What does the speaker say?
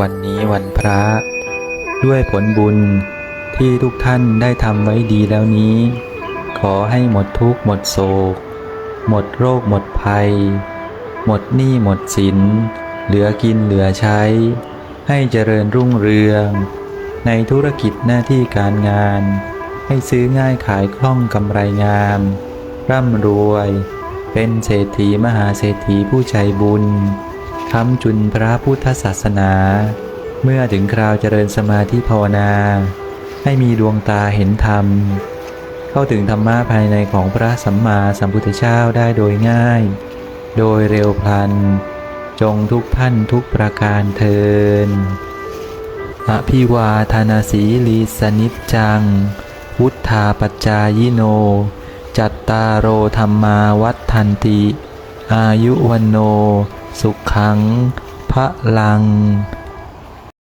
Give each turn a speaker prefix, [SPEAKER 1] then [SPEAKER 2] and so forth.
[SPEAKER 1] วันนี้วันพระ ด้วยผลบุญที่ทุกท่านได้ทำไว้ดีแล้วนี้ ขอให้หมดทุกข์หมดโศก หมดโรคหมดภัย หมดหนี้หมดสิน เหลือกินเหลือใช้ ให้เจริญรุ่งเรือง ในธุรกิจหน้าที่การงาน ให้ซื้อง่ายขายคล่องกำไรงาม ร่ำรวย เป็นเศรษฐีมหาเศรษฐีผู้ใจบุญ ค้ำจุนพระพุทธศาสนา เมื่อถึงคราวเจริญสมาธิภาวนา ให้มีดวงตาเห็นธรรม เข้าถึงธรรมะภายในของพระสัมมาสัมพุทธเจ้าได้โดยง่าย โดยเร็วพลัน จงทุกท่านทุกประการเทินอภิวาทนาสีลีสนิจจัง วุธาปจายิโน จัตตารโอธรรมาวัฏทันติ อายุวันโน สุขังพระลัง